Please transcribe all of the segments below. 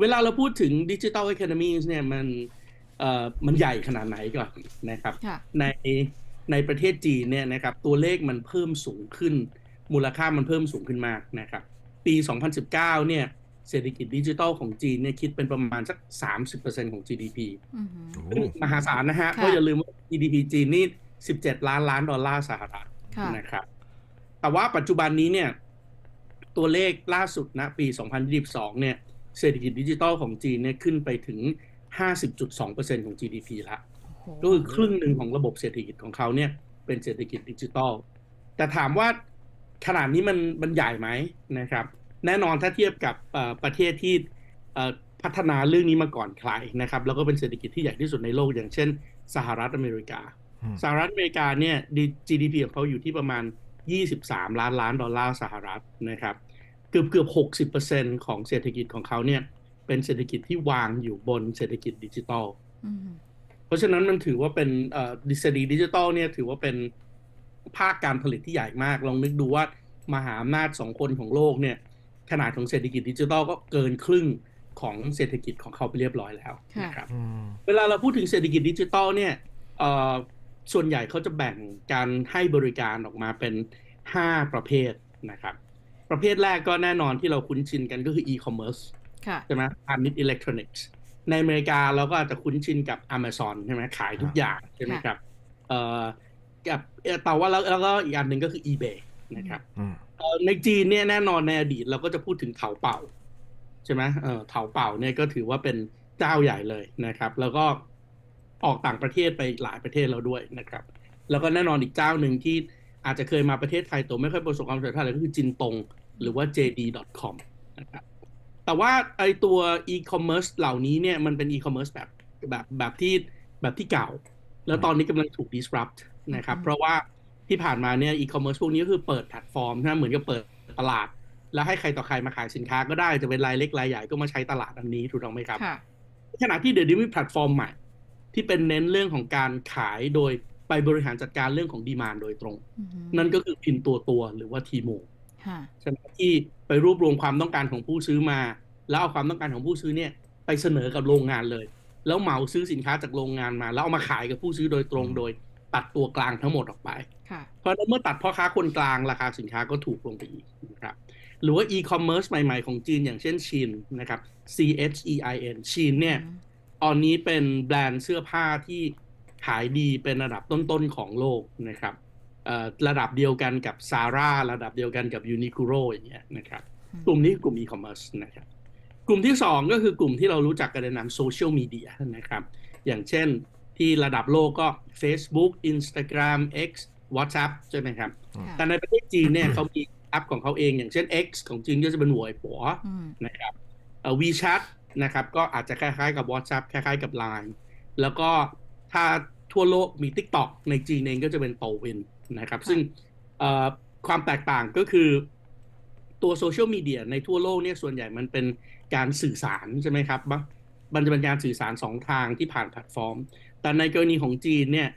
เวลาเราพูดถึงดิจิทัล e อ o n o m y เนี่ยมันเอ่อมันใหญ่ขนาดไหนก่อนนะครับค่ะในในประเทศจีนเนี่ยนะครับตัวเลขมันเพิ่มสูงขึ้น มูลค่ามันเพิ่มสูงขึ้นมากนะครับ ปี 2019 เนี่ยเศรษฐกิจดิจิทัลของจีนเนี่ยคิดเป็นประมาณสัก 30%ของ GDP อือหือโอ้ซึ่งมหาศาลนะฮะค่ะเพราะอย่าลืมว่า GDP จีนนี่ 17 ล้านล้านดอลลาร์สหรัฐค่ะนะครับ แต่ว่าปัจจุบันนี้เนี่ยตัวเลขล่าสุดนะปี 2022 เนี่ย เศรษฐกิจดิจิทัลของจีนเนี่ยขึ้นไปถึง 50.2%ของ GDP ละโอ้โหก็คือครึ่งหนึ่งของระบบเศรษฐกิจของเขาเนี่ยเป็นเศรษฐกิจดิจิทัลแต่ถามว่าขนาดนี้มันมันใหญ่ไหมนะครับ แน่นอนถ้าเทียบกับเอ่อประเทศที่เอ่อพัฒนาเรื่องนี้มาก่อนใครนะครับ แล้วก็เป็นเศรษฐกิจที่ใหญ่ที่สุดในโลกอย่างเช่น สหรัฐอเมริกาอืมสหรัฐอเมริกาเนี่ย GDP ของเขาอยู่ที่ประมาณ 23 ล้านล้านดอลลาร์สหรัฐนะครับ เกือบเกือบ60%ของเศรษฐกิจของเขาเนี่ยเป็นเศรษฐกิจที่วางอยู่บนเศรษฐกิจดิจิทัลอืมเพราะฉะนั้นมันถือว่าเป็นเอ่อดิสดีดิจิทัลเนี่ยถือว่าเป็นภาคการผลิตที่ใหญ่มาก ลองนึกดูว่ามหาอำนาจสองคนของโลกเนี่ย ขนาดของเศรษฐกิจดิจิทัลก็เกินครึ่งของเศรษฐกิจของเขาไปเรียบร้อยแล้วนะครับอืมเวลาเราพูดถึงเศรษฐกิจดิจิทัลเนี่ยเอ่อส่วนใหญ่เขาจะแบ่งการให้บริการออกมาเป็น 5 ประเภทนะครับ ประเภทแรกก็แน่นอนที่เราคุ้นชินกันก็คือ e-commerce ค่ะใช่ไหมพาณิชย์อิเล็กทรอนิกส์ในอเมริกาเราก็อาจจะคุ้นชินกับ Amazon ใช่ไหมขายทุกอย่างใช่ไหมครับเอ่อกับเอ่อแต่ว่าแล้วแล้วก็อีกอันหนึ่งก็คือ eBay นะครับอืมเอ่อในจีนเนี่ยแน่นอนในอดีตเราก็จะพูดถึงเถาเป่าใช่ไหมเออเถาเป่าเนี่ยก็ถือว่าเป็นเจ้าใหญ่เลยนะครับ แล้วก็ออกต่างประเทศไปหลายประเทศแล้วด้วยนะครับ แล้วก็แน่นอนอีกเจ้าหนึ่งที่อาจจะเคยมาประเทศไทยแต่ไม่ค่อยประสบความสำเร็จเท่าไหร่ก็คือจินตง หรือว่า JD.com นะครับแต่ว่าไอตัว e-commerce เหล่านี้เนี่ยมันเป็น e-commerce แบบแบบแบบที่แบบที่เก่า แล้วตอนนี้กำลังถูก disrupt นะครับอืมเพราะว่าที่ผ่านมาเนี่ย e-commerce พวกนี้ก็คือเปิดแพลตฟอร์มนะเหมือนกับเปิดตลาด แล้วให้ใครต่อใครมาขายสินค้าก็ได้จะเป็นรายเล็กรายใหญ่ก็มาใช้ตลาดอันนี้ถูกต้องไหมครับค่ะขณะที่เดี๋ยวนี้มีแพลตฟอร์มใหม่ ที่เป็นเน้นเรื่องของการขายโดยไปบริหารจัดการเรื่องของดีมานโดยตรงอือหือนั่นก็คือพินตัวตัวหรือว่าทีโมค่ะ ใช่ไหมที่ไปรวบรวมความต้องการของผู้ซื้อมา แล้วเอาความต้องการของผู้ซื้อเนี่ยไปเสนอกับโรงงานเลย แล้วเหมาซื้อสินค้าจากโรงงานมา แล้วเอามาขายกับผู้ซื้อโดยตรงอืมโดยตัดตัวกลางทั้งหมดออกไปค่ะเพราะฉะนั้นเมื่อตัดพ่อค้าคนกลางราคาสินค้าก็ถูกลงไปอีกนะครับหรือว่า e-commerce ใหม่ๆ ของจีนอย่างเช่นชินนะครับ C H E I N ชินเนี่ยตอนนี้เป็นแบรนด์เสื้อผ้าที่ขายดีเป็นระดับต้นๆของโลกนะครับเอ่อ ระดับเดียวกันกับซาร่าระดับเดียวกันกับยูนิ q ุโรอย่างเงี้ยนะครับอืมกลุ่มนี้คือกลุ่มอีคอมเมิร์ซนะครับกลุ่มที่สองก็คือกลุ่มที่เรารู้จักกันในนามโซเชียลมีเดียนะครับอย่างเช่นที่ระดับโลกก็ Facebook Instagram X WhatsApp ใช่ไหมครับค่ะแต่ในประเทศจีนเนี่ยเขามีแอปของเขาเอง อย่างเช่น X ของจีนก็จะเป็นหวยปัวอืมนะครับเอ่อ WeChat นะครับก็อาจจะคล้ายๆกับ WhatsApp คล้ายๆกับ Line แล้วก็ถ้า ทั่วโลกมี TikTok ในจีนเองก็จะเป็นโตวินนะครับ ซึ่งเอ่อความแตกต่างก็คือตัวโซเชียลมีเดียในทั่วโลกเนี่ยส่วนใหญ่มันเป็นการสื่อสารใช่ไหมครับบะมันจะเป็นการสื่อสารสองทางที่ผ่านแพลตฟอร์ม แต่ในกรณีของจีนเนี่ย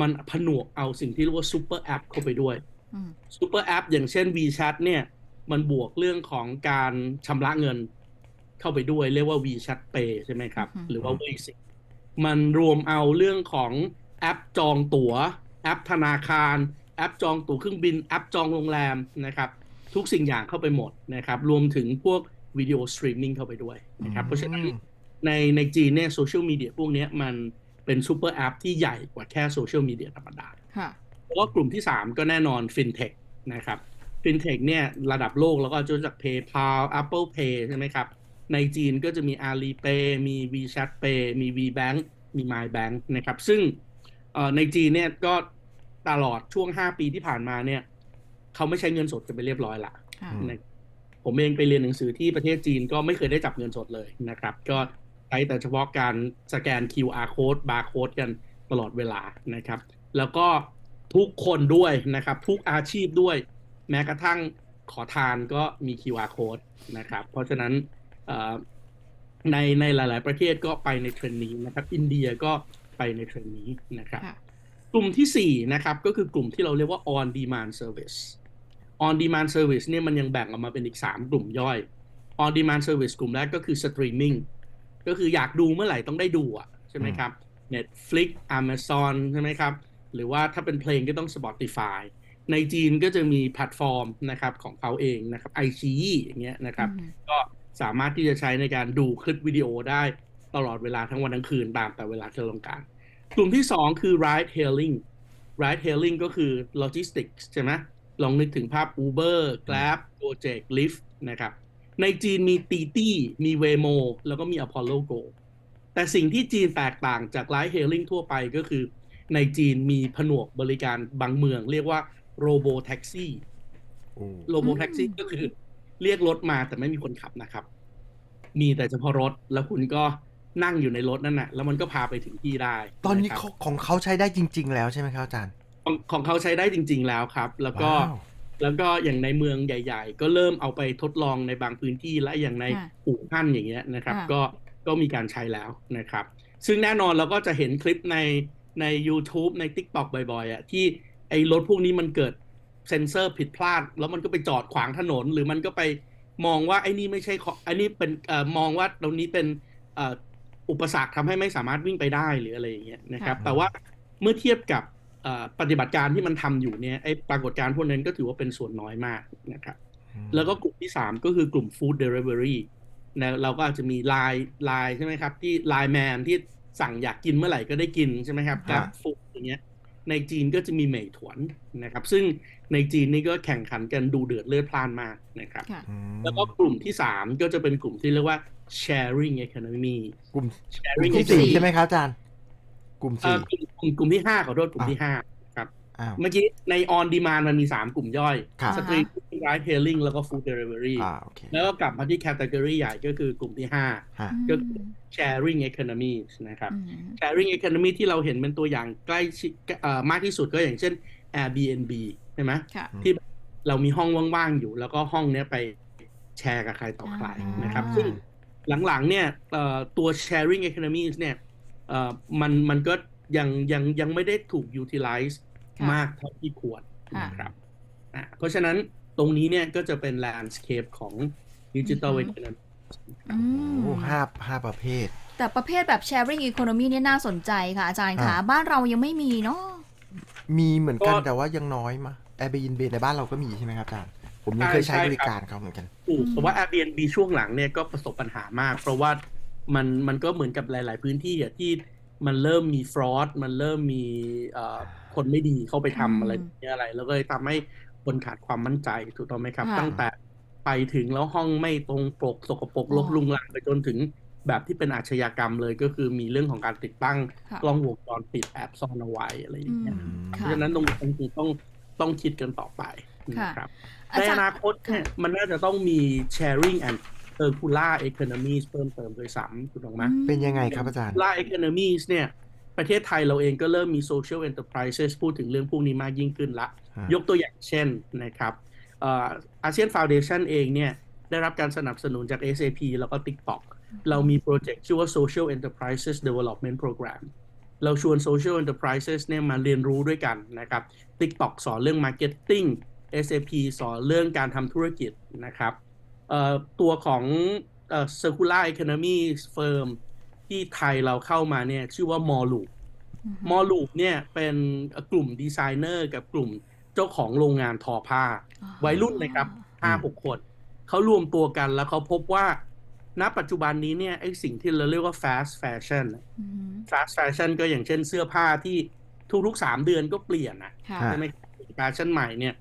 มันผนวกเอาสิ่งที่เรียกว่าซูเปอร์แอปเข้าไปด้วยอืมซูเปอร์แอปอย่างเช่น WeChat เนี่ยมันบวกเรื่องของการชำระเงินเข้าไปด้วย เรียกว่า WeChat Pay ใช่ไหมครับอือฮึหรือว่า w e x i มันรวมเอาเรื่องของแอปจองตัว๋ว แอปธนาคาร แอปจองตั๋วเครื่องบิน แอปจองโรงแรมนะครับทุกสิ่งอย่างเข้าไปหมดนะครับรวมถึงพวกวิดีโอสตรีมมิ่งเข้าไปด้วยนะครับเพราะฉะนั้นในในจีนเนี่ยโซเชียลมีเดียพวกเนี้ยมันเป็นซูเปอร์แอปที่ใหญ่กว่าแค่โซเชียลมีเดียธรรมดาค่ะเพราะว่ากลุ่มที่ 3 ก็แน่นอน FinTech นะครับ FinTech เนี่ยระดับโลกแล้วก็จะรู้จัก PayPal Apple Pay ใช่ไหมครับ ในจีนก็จะมี Alipay มี WeChat Pay มี WeBank มี MyBank นะครับ ซึ่งเอ่อในจีนเนี่ยก็ตลอดช่วง 5 ปีที่ผ่านมาเนี่ยเขาไม่ใช้เงินสดกันไปเรียบร้อยละค่ะอืมนะผมเองไปเรียนหนังสือที่ประเทศจีนก็ไม่เคยได้จับเงินสดเลยนะครับ ก็ใช้แต่เฉพาะการสแกน QR code barcode กันตลอดเวลานะครับ แล้วก็ทุกคนด้วยนะครับ ทุกอาชีพด้วย แม้กระทั่งขอทานก็มี QR code นะครับ เพราะฉะนั้นเอ่อ ในในหลาย ๆ ประเทศก็ไปในเทรนด์นี้นะครับ อินเดียก็ไปในเทรนด์นี้นะครับค่ะกลุ่มที่ 4 นะครับ ก็คือกลุ่มที่เราเรียกว่า on demand service on demand service เนี่ยมันยังแบ่งออกมาเป็นอีก 3 กลุ่มย่อย on demand service กลุ่มแรกก็คือ streaming ก็คืออยากดูเมื่อไหร่ต้องได้ดูอะใช่ไหมครับ Netflix Amazon ใช่ไหมครับ หรือว่าถ้าเป็นเพลงก็ต้อง Spotify ในจีนก็จะมีแพลตฟอร์มนะครับของเขาเองนะครับ i อ e อย่างเงี้ยนะครับอืมก็ สามารถที่จะใช้ในการดูคลิปวิดีโอได้ตลอดเวลาทั้งวันทั้งคืนตามแต่เวลาที่เราต้องการ กลุ่มที่ 2 คือ ride hailing ride hailing ก็คือ logistics ใช่ไหมลองนึกถึงภาพ Uber Grab Gojek Lyft นะครับ ในจีนมีตีตี้มี Waymo แล้วก็มี Apollo Go แต่สิ่งที่จีนแตกต่างจาก ride hailing ทั่วไปก็คือ ในจีนมีผนวกบริการบางเมือง เรียกว่า robo taxi โอ้โรโบอืมแท็กซี่ก็คือ เรียกรถมาแต่ไม่มีคนขับนะครับ มีแต่เฉพาะรถแล้วคุณก็นั่งอยู่ในรถนั่นแหละแล้วมันก็พาไปถึงที่ได้ตอนนี้ะครับเขาของเขาใช้ได้จริง ๆ แล้วใช่ไหมครับอาจารย์ ของของเขาใช้ได้จริง ๆ แล้วครับ แล้วก็ ว้าว แล้วก็อย่างในเมืองใหญ่ ๆ ก็เริ่มเอาไปทดลองในบางพื้นที่และอย่างในค่ะอู่ฮั่นอย่างเงี้ยนะครับ ค่ะ ก็ก็มีการใช้แล้วนะครับ ซึ่งแน่นอนเราก็จะเห็นคลิปในใน YouTube ใน TikTok บ่อยๆอะที่ไอ้รถพวกนี้มันเกิด เซ็นเซอร์ผิดพลาด แล้วมันก็ไปจอดขวางถนน หรือมันก็ไปมองว่าไอ้นี่ไม่ใช่ขอไอ้นี่เป็นเอ่อมองว่าตรงนี้เป็นเอ่ออุปสรรคทำให้ไม่สามารถวิ่งไปได้หรืออะไรอย่างเงี้ยนะครับค่ะแต่ว่าเมื่อเทียบกับเอ่อปฏิบัติการที่มันทำอยู่เนี่ยไอ้ปรากฏการณ์พวกนั้นก็ถือว่าเป็นส่วนน้อยมากนะครับ แล้วก็กลุ่มที่ 3 ก็คือกลุ่ม Food Delivery นะเราก็อาจจะมีไลน์ไลน์ใช่ไหมครับ ที่ไลน์แมนที่สั่งอยากกินเมื่อไหร่ก็ได้กินใช่ไหมครับครักับฟูดอย่างเงี้ยในจีนก็จะมีเหมยถวนนะครับ ซึ่ง ในจีนนี่ก็แข่งขันกันดูเดือดเลือดพล่านมากนะครับค่ะอืมแล้วก็กลุ่มที่3ก็จะเป็นกลุ่มที่เรียกว่า sharing economy กลุ่มก sharing ลุ่มที่สี่สี่ economy ใช่ไหมครับอาจารย์ กลุ่มเอ่สี่อกลุ่มกลุ่มกลุ่มที่5ขอโทษกลุ่มที่5ครับอ้าวเมื่อกี้ใน on demand มันมี3กลุ่มย่อยครับอ่า street ride hailing แล้วก็ food delivery อ่าโอเคแล้วก็กลับมาที่แคตตากรีใหญ่ก็คือกลุ่มที่ฮะ5ก็คือ sharing economy นะครับอืม sharing economy ที่เราเห็นเป็นตัวอย่างใกล้ชิดเอ่อมากที่สุดก็อย่างเช่น Airbnb ใช่ไหมค่ะที่เรามีห้องว่างๆอยู่ แล้วก็ห้องเนี้ยไปแชร์กับใครต่อใครอ่านนะครับ ซึ่งหลังๆเนี่ยเอ่อตัว sharing economy เนี่ยเอ่อมันมันก็ยังยังยังไม่ได้ถูก utilize ค่ะมากเท่าที่ควรค่ะนะครับอะเพราะฉะนั้นตรงนี้เนี่ยก็จะเป็น landscape ของ digital อือฮึ economy อืมโอ้ห้าห้าประเภท แต่ประเภทแบบ sharing economy เนี่ยน่าสนใจค่ะอาจารย์ค่ะอ่าบ้านเรายังไม่มีเนาะ มีเหมือนกันก็ แต่ว่ายังน้อยมา Airbnb ในบ้านเราก็มีใช่ไหมครับอาจารย์ ผมยังใช่เคยใช้ใช่บริครับการเขาเหมือนกัน ถูกอืมแต่ว่า Airbnb ช่วงหลังเนี่ยก็ประสบปัญหามาก เพราะว่ามันมันก็เหมือนกับหลาย ๆ พื้นที่อะที่มันเริ่มมีฟรอดมันเริ่มมีเอ่อคนไม่ดีเข้าไปทำอะไรแบบนี้อะไร แล้วก็เลยทำให้คนขาดความมั่นใจถูกต้องไหมครับ ค่ะตั้งแต่ไปถึงแล้วห้องไม่ตรงปกสกปรกอ๋อ ลกลุงลังไปจนถึง แบบที่เป็นอาชญากรรมเลยก็คือมีเรื่องของการติดตั้งค่ะกล้องวงจรปิดแอบซ่อนเอาไว้อะไรอย่างเงี้ยอืมเพค่ะราะฉะนั้นตรงนี้จริงๆต้องต้องคิดกันต่อไปนะครับอาในจารอย์นาคตเนี่ยมันน่าจะต้องมี sharing and circular economies เพิ่มเติมโดยซ้ำถูกต้องไหมเป็นยังไงครับอาจารย์ circular economies เนี่ยประเทศไทยเราเองก็เริ่มมี social enterprises พูดถึงเรื่องพวกนี้มากยิ่งขึ้นละฮะยกตัวอย่างเช่นนะครับอาเซียนฟาวเดชันเองเนี่ยได้รับการสนับสนุนจาก SAP แล้วก็ TikTok เรามีโปรเจกต์ชื่อว่า Social Enterprises Development Program เราชวน Social Enterprises เนี่ยมาเรียนรู้ด้วยกันนะครับ TikTok สอนเรื่อง Marketing SAP สอนเรื่องการทำธุรกิจนะครับเอ่อตัวของเอ่อ Circular Economy Firm ที่ไทยเราเข้ามาเนี่ยชื่อว่า m o l o o p อืมมอลูปเนี่ยเป็นกลุ่มดีไซเนอร์กับกลุ่มเจ้าของโรงงานทอผ้าอ๋อวัยรุ่นเลยครับห้าหกคน เขารวมตัวกันแล้วเขาพบว่า ณปัจจุบันนี้เนี่ยไอสิ่งที่เราเรียกว่า fast fashion น่ะอืม fast fashion ก็อย่างเช่นเสื้อผ้าที่ทุกๆสามเดือนก็เปลี่ยนนะค่ะฮะใช่ไหมแฟชั่นใหม่เนี่ย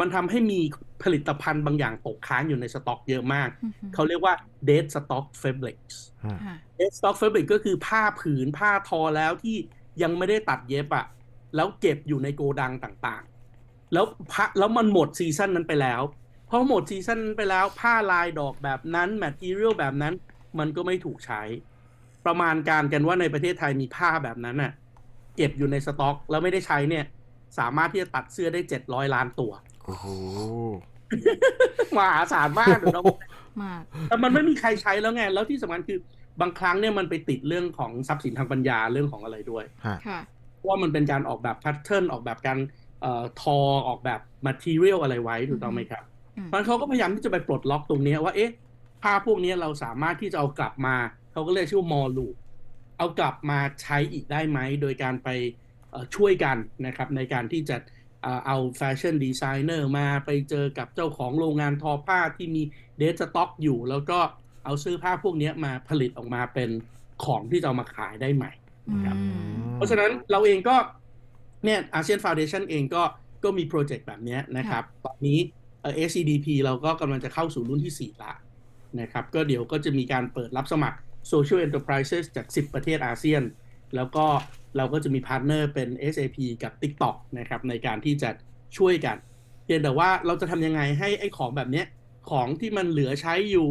มันทำให้มีผลิตภัณฑ์บางอย่างตกค้างอยู่ในสต็อกเยอะมากอืมเขาเรียกว่า dead stock fabrics ฮะค่ะ dead stock fabric ก็คือผ้าผืนผ้าทอแล้วที่ยังไม่ได้ตัดเย็บอะแล้วเก็บอยู่ในโกดังต่างๆ แล้วพะแล้วมันหมดซีซั่นนั้นไปแล้ว พอหมดซีซั่นนั้นไปแล้วผ้าลายดอกแบบนั้นแมท e เรียลแบบนั้น มันก็ไม่ถูกใช้ ประมาณการกันว่าในประเทศไทยมีผ้าแบบนั้นน่ะ เก็บอยู่ในสต็อก แล้วไม่ได้ใช้เนี่ย สามารถที่จะตัดเสื้อได้เจ็ดร้อยล้านตัวโอ้โหมหาศาลมากเดี๋ยวเรามากแต่มันไม่มีใครใช้แล้วไง แล้วที่สำคัญคือบางครั้งเนี่ยมันไปติดเรื่องของทรัพย์สินทางปัญญาเรื่องของอะไรด้วยฮะค่ะเพราะว่ามันเป็นการออกแบบแพทเทิร์นออกแบบการเอ่อทอออกแบบ material อะไรไว้ถูกต้องไหมครับ อืมมันเขาก็พยายามที่จะไปปลดล็อกตรงเนี้ยว่าเอ๊ะภาพพวกนี้เราสามารถที่จะเอากลับมาเขาก็เรียกชื่อมอลูเอากลับมาใช้อีกได้ไหมโดยการไปเอ่อช่วยกันนะครับในการที่จะเอ่อเอาแฟชั่นดีไซเนอร์มาไปเจอกับเจ้าของโรงงานทอผ้าที่มีเดสต็อกอยู่ แล้วก็เอาเสื้อผ้าพวกนี้มาผลิตออกมาเป็นของที่จะเอามาขายได้ใหม่ครับอืมเพราะฉะนั้นเราเองก็เนี่ยอาเซียนฟาวเดชันเองก็ก็มีโปรเจกต์แบบเนี้ยนะครับ ตอนนี้ เอ่อ ACDP เราก็กำลังจะเข้าสู่รุ่นที่ 4 ละนะครับ ก็เดี๋ยวก็จะมีการเปิดรับสมัคร Social Enterprises จาก 10 ประเทศอาเซียน แล้วก็เราก็จะมีพาร์ทเนอร์เป็น SAP กับ TikTok นะครับในการที่จะช่วยกันเพียงแต่ว่าเราจะทำยังไงให้ไอ้ของแบบเนี้ยของที่มันเหลือใช้อยู่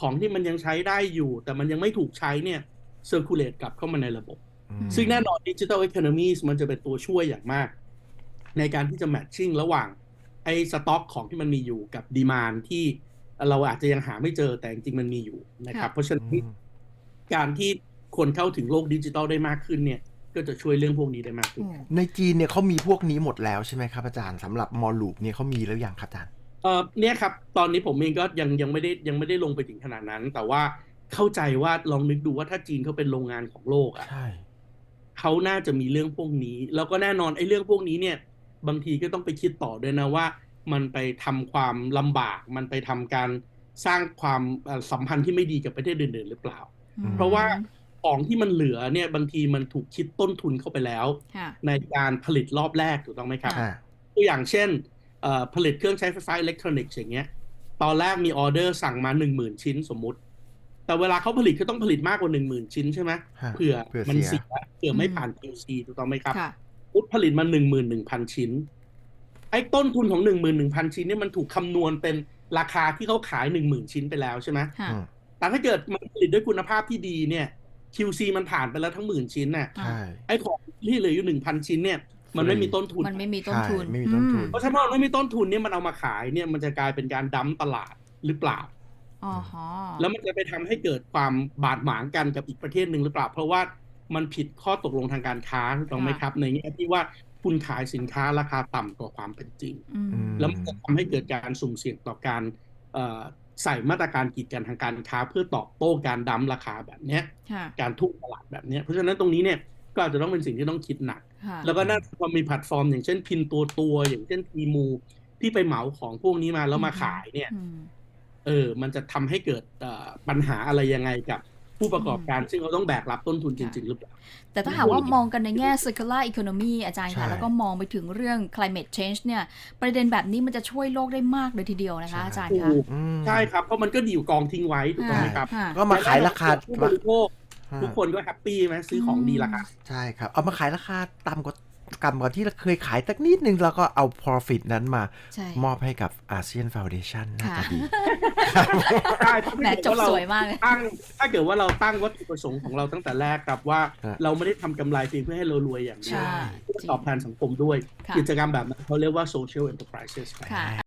ของที่มันยังใช้ได้อยู่ แต่มันยังไม่ถูกใช้เนี่ยเซอร์คูลเลตกลับเข้ามาในระบบอืมซึ่งแน่นอนดิจิทัล e อ o n o m y มันจะเป็นตัวช่วยอย่างมาก ในการที่จะแมทชิ่งระหว่าง ไอ้สต็อกของที่มันมีอยู่กับดีมานที่เราอาจจะยังหาไม่เจอแต่จริงๆมันมีอยู่นะครับค่ะเพราะฉะนั้นอืมการที่คนเข้าถึงโลกดิจิทัลได้มากขึ้นเนี่ยก็จะช่วยเรื่องพวกนี้ได้มากขึ้นอืมในจีนเนี่ยเขามีพวกนี้หมดแล้วใช่ไหมครับอาจารย์สำหรับมอลลูปเนี่ยเขามีแล้วอย่างครับอาจารย์เออเนี่ยครับ ตอนนี้ผมเองก็ยังยังไม่ได้ยังไม่ได้ลงไปถึงขนาดนั้น แต่ว่าเข้าใจว่าลองนึกดูว่าถ้าจีนเขาเป็นโรงงานของโลกอะใช่เขาน่าจะมีเรื่องพวกนี้ แล้วก็แน่นอนไอ้เรื่องพวกนี้เนี่ย บางทีก็ต้องไปคิดต่อด้วยนะว่า มันไปทำความลำบาก มันไปทำการสร้างความเอ่อสัมพันธ์ที่ไม่ดีกับประเทศอื่นๆหรือเปล่าอืมเพราะว่าของที่มันเหลือเนี่ยบางทีมันถูกคิดต้นทุนเข้าไปแล้วค่ะในการผลิตรอบแรกถูกต้องไหมครับอ่าตัวอย่างเช่นเอ่อผลิตเครื่องใช้ไฟฟ้าอิเล็กทรอนิกส์อย่างเงี้ยตอนแรกมีออเดอร์สั่งมาหนึ่งหมื่นชิ้นสมมุติ แต่เวลาเขาผลิตเขาต้องผลิตมากกว่าหนึ่งหมื่นชิ้นใช่ไหมฮะเผื่อเผื่อมันเสีเสียยเผื่อไม่อืมผ่าน QC ถูกต้องไหมครับ ค่ะพุทผลิตมาหนึ่งหมื่นหนึ่งพันชิ้น ไอ้ต้นทุนของหนึ่งหมื่นหนึ่งพันชิ้นเนี่ยมันถูกคำนวณเป็นราคาที่เขาขายหนึ่งหมื่นชิ้นไปแล้วใช่ไหมค่ะอืมแต่ถ้าเกิดมันผลิตด้วยคุณภาพที่ดีเนี่ย QC มันผ่านไปแล้วทั้งหมื่นชิ้นน่ะใช่ไอ้ของที่เหลืออยู่หนึ่งพันชิ้นเนี่ยมันไม่มีต้นทุน มันไม่มีต้นทุนใช่ไม่มีต้นทุน เพราะฉะนั้นมันไม่มีต้นทุนเนี่ยมันเอามาขายเนี่ยมันจะกลายเป็นการดั้มตลาดหรือเปล่าอ๋อฮะแล้วมันจะไปทำให้เกิดความบาดหมางกันกับอีกประเทศหนึ่งหรือเปล่า เพราะว่า มันผิดข้อตกลงทางการค้าถูกต้องไหมครับ ในแง่ที่ว่าคุณขายสินค้าราคาต่ำกว่าความเป็นจริงอืมอืมแล้วมันจะทำให้เกิดการสุ่มเสี่ยงต่อการเอ่อใส่มาตรการกีดกันทางการค้า เพื่อตอบโต้การดั้มราคาแบบเนี้ยค่ะการทุ่มตลาดแบบเนี้ยเพราะฉะนั้นตรงนี้เนี่ยก็อาจจะต้องเป็นสิ่งที่ต้องคิดหนักค่ะแล้วก็น่าจะพอมีแพลตฟอร์ม อย่างเช่นพินตัวตัวๆอย่างเช่นทีมู ที่ไปเหมาของพวกนี้มาแล้วมาขายเนี่ยอืมเออ มันจะทำให้เกิดเอ่อปัญหาอะไรยังไงกับ ผู้ประกอบการซึ่งเขาต้องแบกรับต้นทุนจริง ๆ หรือเปล่า แต่ถ้าหากว่ามองกันในแง่ circular economy อาจารย์ใช่ค่ะ แล้วก็มองไปถึงเรื่อง climate change เนี่ย ประเด็นแบบนี้มันจะช่วยโลกได้มากเลยทีเดียวนะคะอาจารย์คะถูกอืมใช่ครับ เพราะมันก็ดีอยู่กองทิ้งไว้ถูกต้องไหมครับค่ะก็มาขายราคาผู้บริโภคฮะทุกคนก็แฮปปี้ไหมซื้อของดีราคาใช่ครับ เอามาขายราคาต่ำกว่า ต่ำกว่าที่เราเคยขายสักนิดนึง แล้วก็เอา profit นั้นมา ใช่ มอบให้กับอาเซียนฟ u วเดชันน่าจะค่ะดี ใช่ถ้าแหมไม่จเกิดบว่าเราสวยมากเลย ตั้ง ถ้าเกิดว่าเราตั้งวัตถุประสงค์ของเราตั้งแต่แรกครับว่า ฮะ เราไม่ได้ทำกำไรเพียงเพื่อให้เรารวยอย่างเดียวใช่ เพื่อตอบแทนสังคมด้วย ค่ะ กิจกรรมแบบนั้นเขาเรียกว่า social enterprises ครับ ค่ะ